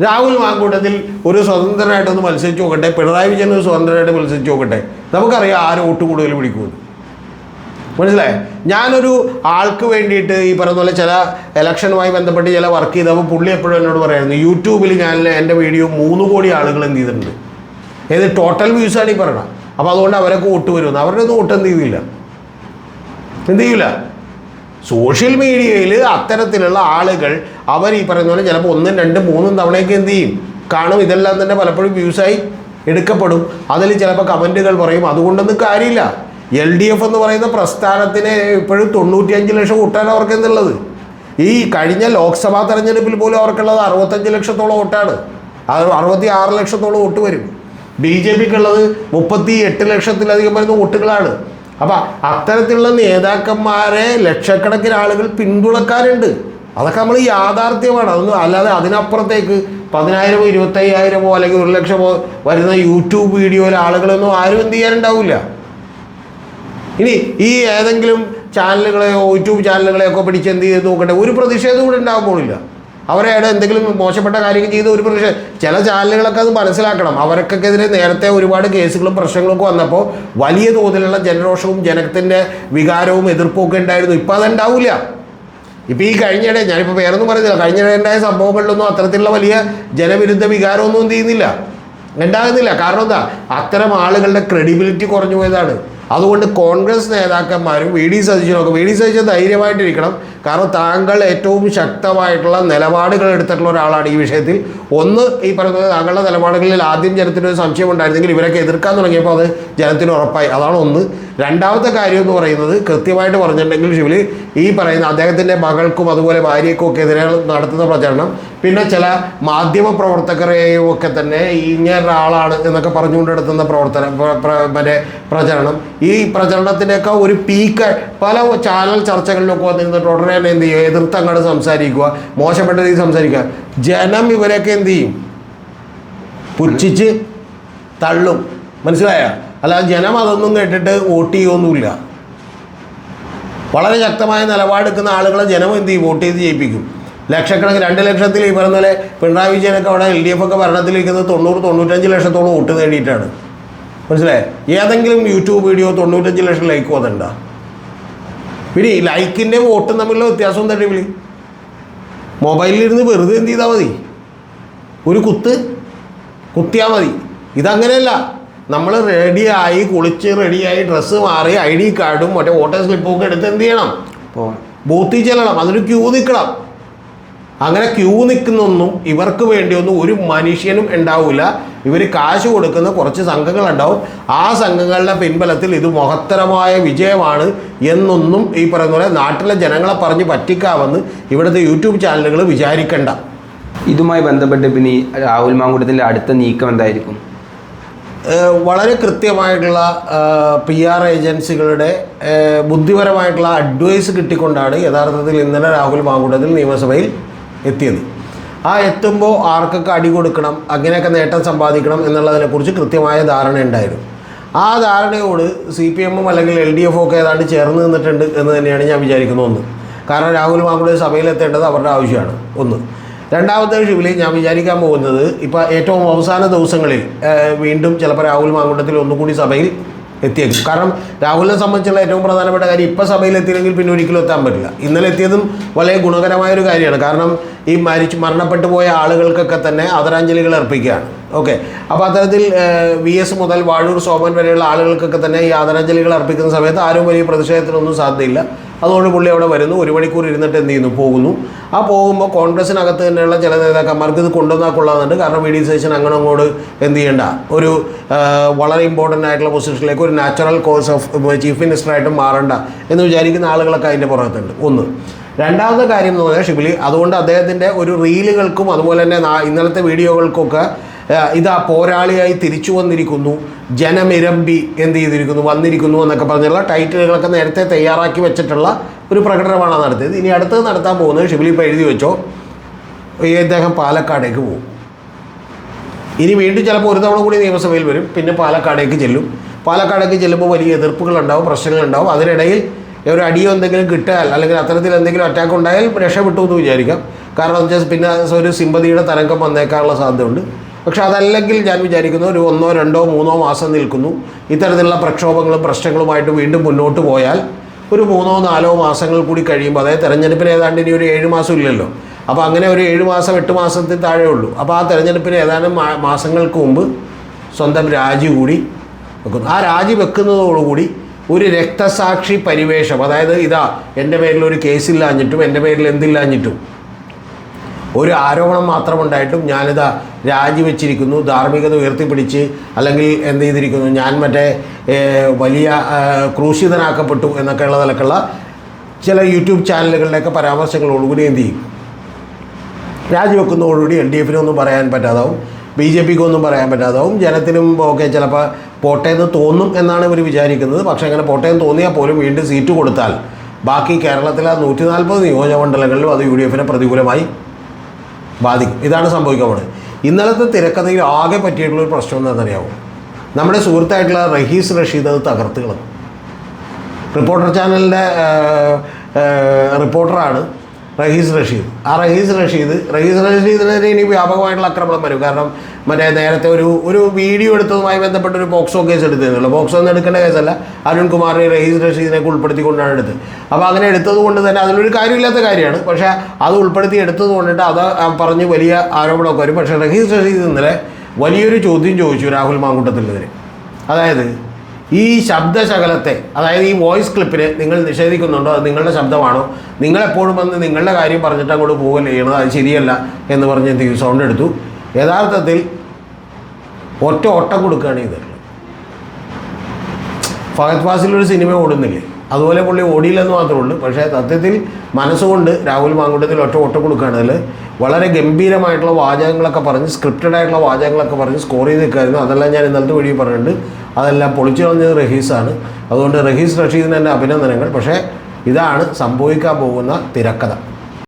Speaker 2: രാഹുൽ മാങ്കൂട്ടത്തിൽ ഒരു സ്വതന്ത്രനായിട്ടൊന്ന് മത്സരിച്ച് നോക്കട്ടെ. പിണറായി വിജയൻ ഒരു സ്വതന്ത്രനായിട്ട് മത്സരിച്ച് നോക്കട്ടെ. നമുക്കറിയാം ആര് വോട്ട് കൂടുതൽ പിടിക്കുമെന്ന്. മനസ്സിലായേ? ഞാനൊരു ആൾക്ക് വേണ്ടിയിട്ട് ഈ പറയുന്ന പോലെ ചില ഇലക്ഷനുമായി ബന്ധപ്പെട്ട് ചില വർക്ക് ചെയ്തപ്പോൾ പുള്ളി എപ്പോഴും എന്നോട് പറയായിരുന്നു യൂട്യൂബിൽ ഞാൻ എന്റെ വീഡിയോ മൂന്ന് കോടി ആളുകൾ എന്ത് ചെയ്തിട്ടുണ്ട്. ഏത് ടോട്ടൽ വ്യൂസാണ് ഈ പറയണം അപ്പോൾ അതുകൊണ്ട് അവരൊക്കെ വോട്ട് വരുമെന്ന്. അവരുടെ ഒന്നും വോട്ട് എന്ത് ചെയ്യില്ല എന്ത് ചെയ്യില്ല സോഷ്യൽ മീഡിയയിൽ അത്തരത്തിലുള്ള ആളുകൾ അവർ ഈ പറയുന്ന പോലെ ചിലപ്പോൾ ഒന്നും രണ്ടും മൂന്നും തവണയൊക്കെ എന്ത് ചെയ്യും. കാണും. ഇതെല്ലാം തന്നെ പലപ്പോഴും വ്യൂസായി എടുക്കപ്പെടും. അതിൽ ചിലപ്പോൾ കമന്റുകൾ പറയും. അതുകൊണ്ടൊന്നും കാര്യമില്ല. എൽ ഡി എഫ് എന്ന് പറയുന്ന പ്രസ്ഥാനത്തിന് ഇപ്പോഴും തൊണ്ണൂറ്റിയഞ്ച് ലക്ഷം വോട്ടാണ് അവർക്ക് എന്നുള്ളത് ഈ കഴിഞ്ഞ ലോക്സഭാ തെരഞ്ഞെടുപ്പിൽ പോലും അവർക്കുള്ളത് അറുപത്തഞ്ച് ലക്ഷത്തോളം വോട്ടാണ്. അത് അറുപത്തി ആറ് ലക്ഷത്തോളം വോട്ട് വരും. ബി ജെ പിക്കുള്ളത് മുപ്പത്തി എട്ട് ലക്ഷത്തിലധികം വരുന്ന വോട്ടുകളാണ്. അപ്പം അത്തരത്തിലുള്ള നേതാക്കന്മാരെ ലക്ഷക്കണക്കിന് ആളുകൾ പിന്തുണക്കാരുണ്ട് അതൊക്കെ നമ്മൾ യാഥാർത്ഥ്യമാണ്. അതൊന്നും അല്ലാതെ അതിനപ്പുറത്തേക്ക് പതിനായിരമോ ഇരുപത്തയ്യായിരമോ അല്ലെങ്കിൽ ഒരു ലക്ഷമോ വരുന്ന യൂട്യൂബ് വീഡിയോയിലെ ആളുകളൊന്നും ആരും എന്ത് ചെയ്യാനുണ്ടാവില്ല. ഇനി ഈ ഏതെങ്കിലും ചാനലുകളെയോ യൂട്യൂബ് ചാനലുകളെയൊക്കെ പിടിച്ച് എന്ത് ചെയ്ത് നോക്കട്ടെ ഒരു പ്രതിഷേധം കൂടെ ഉണ്ടാകാൻ അവരെ അവിടെ എന്തെങ്കിലും മോശപ്പെട്ട കാര്യങ്ങൾ ചെയ്ത് ഒരു പ്രതിഷേധം ചില ചാനലുകളൊക്കെ അത് മനസ്സിലാക്കണം. അവർക്കൊക്കെതിരെ നേരത്തെ ഒരുപാട് കേസുകളും പ്രശ്നങ്ങളും ഒക്കെ വന്നപ്പോൾ വലിയ തോതിലുള്ള ജനരോഷവും ജനത്തിന്റെ വികാരവും എതിർപ്പും ഒക്കെ ഉണ്ടായിരുന്നു. ഇപ്പം അതുണ്ടാവില്ല. ഇപ്പോൾ ഈ കഴിഞ്ഞിടെ ഞാനിപ്പോൾ വേറൊന്നും പറയുന്നില്ല. കഴിഞ്ഞിടെ ഉണ്ടായ സംഭവങ്ങളിലൊന്നും അത്തരത്തിലുള്ള വലിയ ജനവിരുദ്ധ വികാരമൊന്നും ചെയ്യുന്നില്ല. ഉണ്ടാകുന്നില്ല. കാരണം എന്താ? അത്തരം ആളുകളുടെ ക്രെഡിബിലിറ്റി കുറഞ്ഞു പോയതാണ്. അതുകൊണ്ട് കോൺഗ്രസ് നേതാക്കന്മാരും വി ഡി സതീശനൊക്കെ വി ഡി സതീശൻ ധൈര്യമായിട്ടിരിക്കണം. കാരണം താങ്കൾ ഏറ്റവും ശക്തമായിട്ടുള്ള നിലപാടുകൾ എടുത്തിട്ടുള്ള ഒരാളാണ് ഈ വിഷയത്തിൽ. ഒന്ന് ഈ പറയുന്നത് താങ്കളുടെ നിലപാടുകളിൽ ആദ്യം ജനത്തിന് ഒരു സംശയം ഉണ്ടായിരുന്നെങ്കിൽ ഇവരൊക്കെ എതിർക്കാൻ തുടങ്ങിയപ്പോൾ അത് ജനത്തിന് ഉറപ്പായി. അതാണ് ഒന്ന്. രണ്ടാമത്തെ കാര്യം എന്ന് പറയുന്നത് കൃത്യമായിട്ട് പറഞ്ഞിട്ടുണ്ടെങ്കിൽ ശിവലി ഈ പറയുന്ന അദ്ദേഹത്തിന്റെ മകൾക്കും അതുപോലെ ഭാര്യയ്ക്കും ഒക്കെ എതിരെ നടത്തുന്ന പ്രചരണം. പിന്നെ ചില മാധ്യമ പ്രവർത്തകരെയും ഒക്കെ തന്നെ ഇങ്ങനെ ആളാണ് എന്നൊക്കെ പറഞ്ഞുകൊണ്ട് നടത്തുന്ന പ്രവർത്തനം പ്ര- പ്ര- മറ്റേ പ്രചരണം. ഈ പ്രചരണത്തിന്റെയൊക്കെ ഒരു പീക്ക് പല ചാനൽ ചർച്ചകളിലൊക്കെ വന്നിരുന്നിട്ട് ഉടനെ തന്നെ എന്ത് ചെയ്യുക എതിർത്ത് അങ്ങോട്ട് സംസാരിക്കുക മോശപ്പെട്ട രീതിയിൽ സംസാരിക്കുക. ജനം ഇവരെയൊക്കെ എന്ത് ചെയ്യും? പുച്ഛിച്ച് തള്ളും. മനസ്സിലായ? അല്ലാതെ ജനം അതൊന്നും കേട്ടിട്ട് വോട്ട് ചെയ്യുമൊന്നുമില്ല വളരെ ശക്തമായ നിലപാടെടുക്കുന്ന ആളുകളെ ജനം എന്ത് ചെയ്യും? വോട്ട് ചെയ്ത് ജയിപ്പിക്കും. ലക്ഷക്കണക്കിന് രണ്ട് ലക്ഷത്തിൽ ഈ പറഞ്ഞ പോലെ പിണറായി വിജയനൊക്കെ അവിടെ എൽ ഡി എഫ് ഒക്കെ ഭരണത്തിലിരിക്കുന്നത് തൊണ്ണൂറ് തൊണ്ണൂറ്റഞ്ച് ലക്ഷത്തോളം വോട്ട് നേടിയിട്ടാണ്. മനസ്സിലായേ? ഏതെങ്കിലും യൂട്യൂബ് വീഡിയോ തൊണ്ണൂറ്റഞ്ച് ലക്ഷം ലൈക്ക് വന്നിട്ടുണ്ടോ? പിന്നെ ഈ ലൈക്കിന്റെ വോട്ടും തമ്മിലുള്ള വ്യത്യാസം എന്താ വിളി മൊബൈലിലിരുന്ന് വെറുതെ എന്ത് ചെയ്താൽ മതി? ഒരു കുത്ത് കുത്തിയാൽ മതി. ഇതങ്ങനെയല്ല. നമ്മൾ റെഡിയായി കുളിച്ച് റെഡിയായി ഡ്രസ്സ് മാറി ഐ ഡി കാർഡും മറ്റേ വോട്ടർ സ്ലിപ്പും ഒക്കെ എടുത്ത് എന്ത് ചെയ്യണം? ബൂത്തിൽ ചെല്ലണം. അതിന് ക്യൂ നിൽക്കണം അങ്ങനെ ക്യൂ നിൽക്കുന്നൊന്നും ഇവർക്ക് വേണ്ടിയൊന്നും ഒരു മനുഷ്യനും ഉണ്ടാവില്ല ഇവർ കാശ് കൊടുക്കുന്ന കുറച്ച് സംഘങ്ങളുണ്ടാവും. ആ സംഘങ്ങളുടെ പിൻബലത്തിൽ ഇത് മഹത്തരമായ വിജയമാണ് എന്നൊന്നും ഈ പറയുന്ന പോലെ നാട്ടിലെ ജനങ്ങളെ പറഞ്ഞ് പറ്റിക്കാമെന്ന് ഇവിടുത്തെ യൂട്യൂബ് ചാനലുകൾ വിചാരിക്കണ്ട.
Speaker 1: ഇതുമായി ബന്ധപ്പെട്ട് പിന്നെ ഈ രാഹുൽ മാങ്കുടത്തിന്റെ അടുത്ത നീക്കം എന്തായിരിക്കും?
Speaker 2: വളരെ കൃത്യമായിട്ടുള്ള പി ആർ ഏജൻസികളുടെ ബുദ്ധിപരമായിട്ടുള്ള അഡ്വൈസ് കിട്ടിക്കൊണ്ടാണ് യഥാർത്ഥത്തിൽ ഇന്നലെ രാഹുൽ മാങ്കൂട്ടത്തിൽ നിയമസഭയിൽ എത്തിയത്. ആ എത്തുമ്പോൾ ആർക്കൊക്കെ അടി കൊടുക്കണം അങ്ങനെയൊക്കെ നേട്ടം സമ്പാദിക്കണം എന്നുള്ളതിനെക്കുറിച്ച് കൃത്യമായ ധാരണ ഉണ്ടായിരുന്നു. ആ ധാരണയോട് സി പി എമ്മും അല്ലെങ്കിൽ എൽ ഡി എഫും ഒക്കെ ഏതാണ്ട് ചേർന്ന് നിന്നിട്ടുണ്ട് എന്ന് തന്നെയാണ് ഞാൻ വിചാരിക്കുന്നത് ഒന്ന്. കാരണം രാഹുൽ മാങ്കൂടെ സഭയിലെത്തേണ്ടത് അവരുടെ ആവശ്യമാണ് ഒന്ന്. രണ്ടാമത്തെ ഷിവിലി ഞാൻ വിചാരിക്കാൻ പോകുന്നത് ഇപ്പോൾ ഏറ്റവും അവസാന ദിവസങ്ങളിൽ വീണ്ടും ചിലപ്പോൾ രാഹുൽ മാങ്കുണ്ടത്തിൽ ഒന്നുകൂടി സഭയിൽ എത്തിയേക്കും. കാരണം രാഹുലിനെ സംബന്ധിച്ചുള്ള ഏറ്റവും പ്രധാനപ്പെട്ട കാര്യം ഇപ്പോൾ സഭയിൽ എത്തിയില്ലെങ്കിൽ പിന്നെ ഒരിക്കലും എത്താൻ പറ്റില്ല. ഇന്നലെ എത്തിയതും വളരെ ഗുണകരമായ ഒരു കാര്യമാണ്. കാരണം ഈ മരിച്ച് മരണപ്പെട്ടു പോയ ആളുകൾക്കൊക്കെ തന്നെ ആദരാഞ്ജലികൾ അർപ്പിക്കുകയാണ്. ഓക്കെ. അപ്പോൾ അത്തരത്തിൽ വി എസ് മുതൽ വാഴൂർ സോമൻ വരെയുള്ള ആളുകൾക്കൊക്കെ തന്നെ ഈ ആദരാഞ്ജലികൾ അർപ്പിക്കുന്ന സമയത്ത് ആരും വലിയ പ്രതിഷേധത്തിനൊന്നും സാധ്യതയില്ല. അതുകൊണ്ട് പുള്ളി അവിടെ വരുന്നു. ഒരു മണിക്കൂർ ഇരുന്നിട്ട് എന്ത് ചെയ്യുന്നു? പോകുന്നു. ആ പോകുമ്പോൾ കോൺഗ്രസിനകത്ത് തന്നെയുള്ള ചില നേതാക്കന്മാർക്ക് ഇത് കൊണ്ടുവന്നാൽ കൊള്ളാമെന്നുണ്ട്. കാരണം വി ഡി സേഷൻ അങ്ങനെ അങ്ങോട്ട് എന്ത് ചെയ്യേണ്ട. ഒരു വളരെ ഇമ്പോർട്ടന്റ് ആയിട്ടുള്ള പൊസിഷനിലേക്ക് ഒരു നാച്ചുറൽ കോഴ്സ് ഓഫ് ചീഫ് മിനിസ്റ്ററായിട്ട് മാറണ്ട എന്ന് വിചാരിക്കുന്ന ആളുകളൊക്കെ അതിന്റെ പുറത്തുണ്ട് ഒന്ന്. രണ്ടാമത്തെ കാര്യം എന്ന് പറഞ്ഞാൽ ഷിബിലി അതുകൊണ്ട് അദ്ദേഹത്തിന്റെ ഒരു റീലുകൾക്കും അതുപോലെ തന്നെ ഇന്നലത്തെ വീഡിയോകൾക്കൊക്കെ ഇതാ പോരാളിയായി തിരിച്ചു വന്നിരിക്കുന്നു ജനമിരമ്പി എന്ത് ചെയ്തിരിക്കുന്നു വന്നിരിക്കുന്നു എന്നൊക്കെ പറഞ്ഞുള്ള ടൈറ്റിലുകളൊക്കെ നേരത്തെ തയ്യാറാക്കി വെച്ചിട്ടുള്ള ഒരു പ്രകടനമാണ് നടത്തിയത്. ഇനി അടുത്തത് നടത്താൻ പോകുന്നത് ഷിബിലി ഇപ്പോൾ എഴുതി വെച്ചോ ഈ അദ്ദേഹം പാലക്കാടേക്ക് പോകും. ഇനി വീണ്ടും ചിലപ്പോൾ ഒരു തവണ കൂടി നിയമസഭയിൽ വരും പിന്നെ പാലക്കാടേക്ക് ചെല്ലും. പാലക്കാടേക്ക് ചെല്ലുമ്പോൾ വലിയ എതിർപ്പുകളുണ്ടാവും പ്രശ്നങ്ങളുണ്ടാവും. അതിനിടയിൽ ഒരു അടിയോ എന്തെങ്കിലും കിട്ടിയാൽ അല്ലെങ്കിൽ അത്തരത്തിൽ എന്തെങ്കിലും അറ്റാക്ക് ഉണ്ടായാൽ രക്ഷപ്പെട്ടു എന്ന് വിചാരിക്കാം. കാരണം എന്ന് വെച്ചാൽ പിന്നെ ഒരു സിമ്പതിയുടെ തരംഗം വന്നേക്കാനുള്ള സാധ്യതയുണ്ട്. പക്ഷെ അതല്ലെങ്കിൽ ഞാൻ വിചാരിക്കുന്നു ഒരു ഒന്നോ രണ്ടോ മൂന്നോ മാസം നിൽക്കുന്നു. ഇത്തരത്തിലുള്ള പ്രക്ഷോഭങ്ങളും പ്രശ്നങ്ങളുമായിട്ട് വീണ്ടും മുന്നോട്ട് പോയാൽ ഒരു മൂന്നോ നാലോ മാസങ്ങൾ കൂടി കഴിയുമ്പോൾ അതായത് തെരഞ്ഞെടുപ്പിന് ഏതാണ്ട് ഇനി ഒരു ഏഴ് മാസം ഇല്ലല്ലോ. അപ്പോൾ അങ്ങനെ ഒരു ഏഴ് മാസം എട്ട് മാസത്തിൽ താഴെ ഉള്ളൂ. അപ്പോൾ ആ തെരഞ്ഞെടുപ്പിന് ഏതാനും മാസങ്ങൾക്ക് മുമ്പ് സ്വന്തം രാജി കൂടി വെക്കുന്നു. ആ രാജി വെക്കുന്നതോടുകൂടി ഒരു രക്തസാക്ഷി പരിവേഷം. അതായത് ഇതാ എന്റെ പേരിൽ ഒരു കേസില്ലാഞ്ഞിട്ടും എന്റെ പേരിൽ എന്തില്ലാഞ്ഞിട്ടും. ഒരു ആരോപണം മാത്രമുണ്ടായിട്ടും ഞാനിതാ രാജിവെച്ചിരിക്കുന്നു. ധാർമ്മികത ഉയർത്തിപ്പിടിച്ച് അല്ലെങ്കിൽ എന്ത് ചെയ്തിരിക്കുന്നു? ഞാൻ മറ്റേ വലിയ ക്രൂശിതനാക്കപ്പെട്ടു എന്നൊക്കെയുള്ള നിലക്കുള്ള ചില യൂട്യൂബ് ചാനലുകളിലൊക്കെ പരാമർശങ്ങളോടുകൂടി എന്ത് ചെയ്യും? രാജിവെക്കുന്നതോടുകൂടി എൽ ഡി എഫിനൊന്നും പറയാൻ പറ്റാതാവും. ബി ജെ പിക്ക് ഒന്നും പറയാൻ പറ്റാതാവും ജനത്തിനും ഒക്കെ ചിലപ്പോൾ പോട്ടേന്ന് തോന്നും എന്നാണ് ഇവർ വിചാരിക്കുന്നത്. പക്ഷേ അങ്ങനെ പോട്ടേന്ന് തോന്നിയാൽ പോലും വീണ്ടും സീറ്റ് കൊടുത്താൽ. ബാക്കി കേരളത്തിലെ നൂറ്റി നാൽപ്പത് നിയോജകമണ്ഡലങ്ങളിലും അത് യു ഡി എഫിനെ പ്രതികൂലമായി ബാധിക്കും. ഇതാണ് സംഭവിക്കാൻ പോകുന്നത് ഇന്നലത്തെ തിരക്കഥയിൽ ആകെ പറ്റിയിട്ടുള്ളൊരു പ്രശ്നം എന്താണെന്നറിയാമോ നമ്മുടെ സുഹൃത്തായിട്ടുള്ള റഹീസ് റഷീദ് അത് തകർത്തുകൾ റിപ്പോർട്ടർ ചാനലിന്റെ റിപ്പോർട്ടറാണ് റഹീസ് റഷീദ്. ആ റഹീസ് റഷീദ് റഹീസ് റഷീദിനെതിരെ ഇനി വ്യാപകമായിട്ടുള്ള ആക്രമണം വരും. കാരണം മറ്റേ നേരത്തെ ഒരു ഒരു വീഡിയോ എടുത്തതുമായി ബന്ധപ്പെട്ട ഒരു പോക്സോ കേസ് എടുത്തിരുന്നുള്ളൂ പോക്സോ ഒന്നും എടുക്കേണ്ട കേസല്ല. അരുൺകുമാറിനെ റഹീസ് റഷീദിനെയൊക്കെ ഉൾപ്പെടുത്തിക്കൊണ്ടാണ് എടുത്തത്. അപ്പോൾ അങ്ങനെ എടുത്തത് കൊണ്ട് തന്നെ അതിലൊരു കാര്യമില്ലാത്ത കാര്യമാണ്. പക്ഷേ അത് ഉൾപ്പെടുത്തി എടുത്തത് കൊണ്ടിട്ട് അത് പറഞ്ഞ് വലിയ ആരോപണമൊക്കെ വരും. പക്ഷേ റഹീസ് റഷീദ് ഇന്നലെ വലിയൊരു ചോദ്യം ചോദിച്ചു രാഹുൽ മാങ്കൂട്ടത്തിനെതിരെ. അതായത് ഈ ശബ്ദശകലത്തെ അതായത് ഈ വോയിസ് ക്ലിപ്പിനെ നിങ്ങൾ നിഷേധിക്കുന്നുണ്ടോ? അത് നിങ്ങളുടെ ശബ്ദമാണോ? നിങ്ങളെപ്പോഴും വന്ന് നിങ്ങളുടെ കാര്യം പറഞ്ഞിട്ട് അങ്ങോട്ട് പോകല്ലേ ചെയ്യണത്? അത് ശരിയല്ല എന്ന് പറഞ്ഞ് എന്ത് ചെയ്യും? സൗണ്ട് എടുത്തു. യഥാർത്ഥത്തിൽ ഒറ്റ ഓട്ടം കൊടുക്കുകയാണ് ചെയ്തിട്ടുള്ളത് ഫഹദ് ഫാസിലൊരു സിനിമ ഓടുന്നില്ലേ? അതുപോലെ പുള്ളി ഓടിയില്ലെന്ന് മാത്രമേ ഉള്ളൂ. പക്ഷേ സത്യത്തിൽ മനസ്സുകൊണ്ട് രാഹുൽ മാങ്കുട്ടത്തിൽ ഒറ്റ ഓട്ടം കൊടുക്കുകയാണ്. അതിൽ വളരെ ഗംഭീരമായിട്ടുള്ള വാചകങ്ങളൊക്കെ പറഞ്ഞ് സ്ക്രിപ്റ്റഡ് ആയിട്ടുള്ള വാചകങ്ങളൊക്കെ പറഞ്ഞ് സ്കോർ ചെയ്ത് നിൽക്കുമായിരുന്നു അതെല്ലാം ഞാൻ ഇന്നലത്തെ വഴി പറഞ്ഞിട്ടുണ്ട്. അതെല്ലാം പൊളിച്ചു കളഞ്ഞത് റഹീസാണ്. അതുകൊണ്ട് റഹീസ് റഷീദിന് തന്നെ അഭിനന്ദനങ്ങൾ. പക്ഷേ ഇതാണ് സംഭവിക്കാൻ പോകുന്ന തിരക്കഥ.